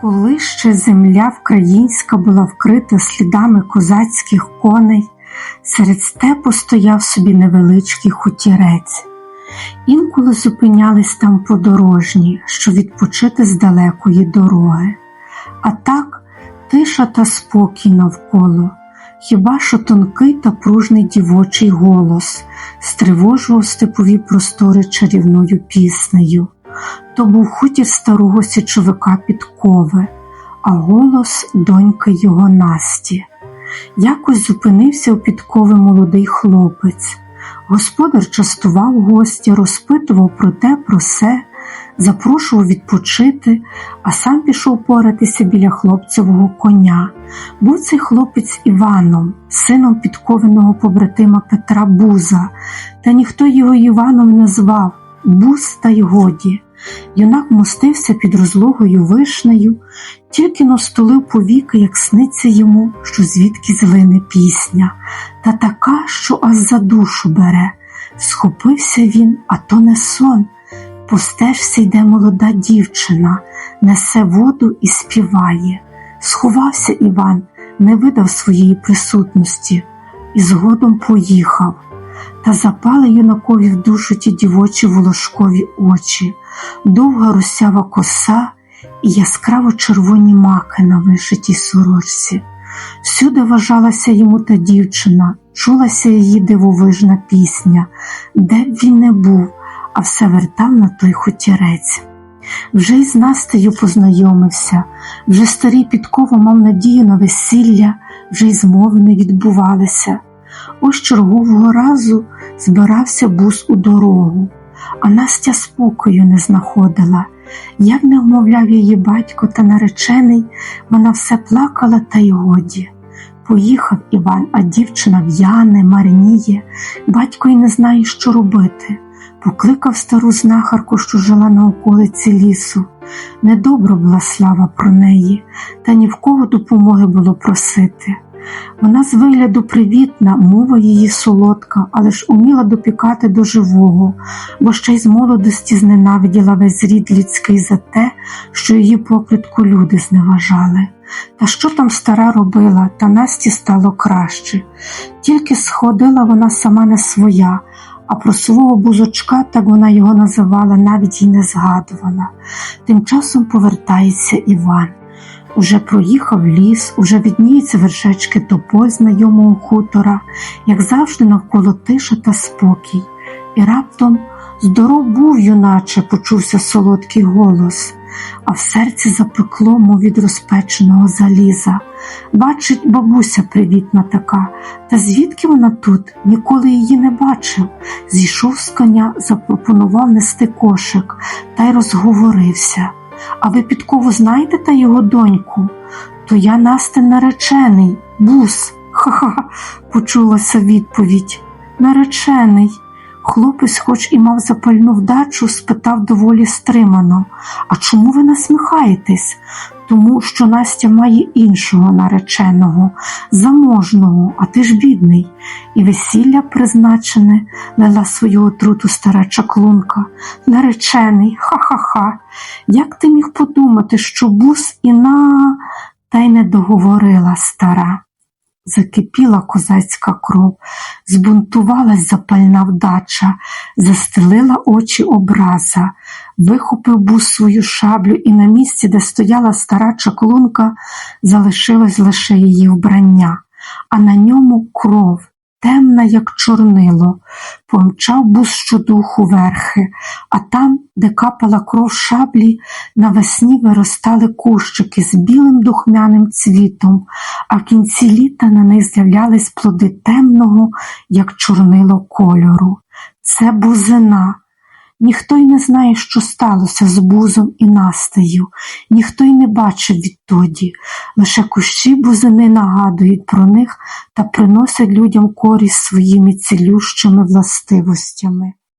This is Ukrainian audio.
Коли ще земля вкраїнська була вкрита слідами козацьких коней, серед степу стояв собі невеличкий хутірець. Інколи зупинялись там подорожні, щоб відпочити з далекої дороги. А так тиша та спокій навколо, хіба що тонкий та пружний дівочий голос стривожував степові простори чарівною піснею. То був хутір старого січовика Підкови, а голос доньки його Насті. Якось зупинився у підкови молодий хлопець. Господар частував гостя, розпитував про те, про се, запрошував відпочити, а сам пішов поратися біля хлопцевого коня. Був цей хлопець Іваном, сином підковеного побратима Петра Буза, та ніхто його Іваном не звав Буз та й годі. Юнак мостився під розлогою вишнею, тільки настулив повіки, як сниться йому, що звідки злине пісня, та така, що аж за душу бере. Схопився він, а то не сон. По стежці йде молода дівчина, несе воду і співає. Сховався Іван, не видав своєї присутності і згодом поїхав. Та запали юнакові в душу ті дівочі волошкові очі, довга русява коса і яскраво червоні маки на вишитій сорочці. Всюди вважалася йому та дівчина, чулася її дивовижна пісня, де б він не був, а все вертав на той хутірець. Вже й з Настею познайомився, вже старий підково мав надію на весілля, вже й змови не відбувалися. Ось чергового разу збирався бус у дорогу, а Настя спокою не знаходила. Як не вмовляв її батько та наречений, вона все плакала та й годі. Поїхав Іван, а дівчина в'яне, марніє, батько й не знає, що робити. Покликав стару знахарку, що жила на околиці лісу. Недобро була слава про неї, та ні в кого допомоги було просити. Вона з вигляду привітна, мова її солодка, але ж уміла допікати до живого, бо ще й з молодості зненавиділа весь рід людський за те, що її поклитку люди зневажали. Та що там стара робила, та Насті стало краще. Тільки сходила вона сама не своя, а про свого бузочка, так вона його називала, навіть й не згадувала. Тим часом повертається Іван. Уже проїхав ліс, уже відніються вершечки тополь знайомого хутора, як завжди навколо тиша та спокій. І раптом здоров був, юначе, почувся солодкий голос, а в серці запекло, мов від розпеченого заліза. Бачить, бабуся привітна така, та звідки вона тут? Ніколи її не бачив. Зійшов з коня, запропонував нести кошик та й розговорився. А ви підкову знаєте та його доньку? То я Настин наречений, бус. Ха-ха, почулася відповідь. Наречений. Хлопець, хоч і мав запальну вдачу, спитав доволі стримано А чому ви насміхаєтесь? Тому що Настя має іншого нареченого, заможного, а ти ж бідний, і весілля призначене, лила свою отруту стара чаклунка. Наречений, ха-ха-ха. Як ти міг подумати, що бус і на. Та й не договорила стара. Закипіла козацька кров, збунтувалась запальна вдача, застелила очі образа, вихопив був свою шаблю, і на місці, де стояла стара чаклунка, залишилось лише її вбрання, а на ньому кров, темна, як чорнило, помчав бус щодуху верхи, а там, де капала кров шаблі, навесні виростали кущики з білим духмяним цвітом, а в кінці літа на них з'являлись плоди темного, як чорнило кольору. Це бузина. Ніхто й не знає, що сталося з бузом і Настею, ніхто й не бачив відтоді, лише кущі бузини нагадують про них та приносять людям користь своїми цілющими властивостями.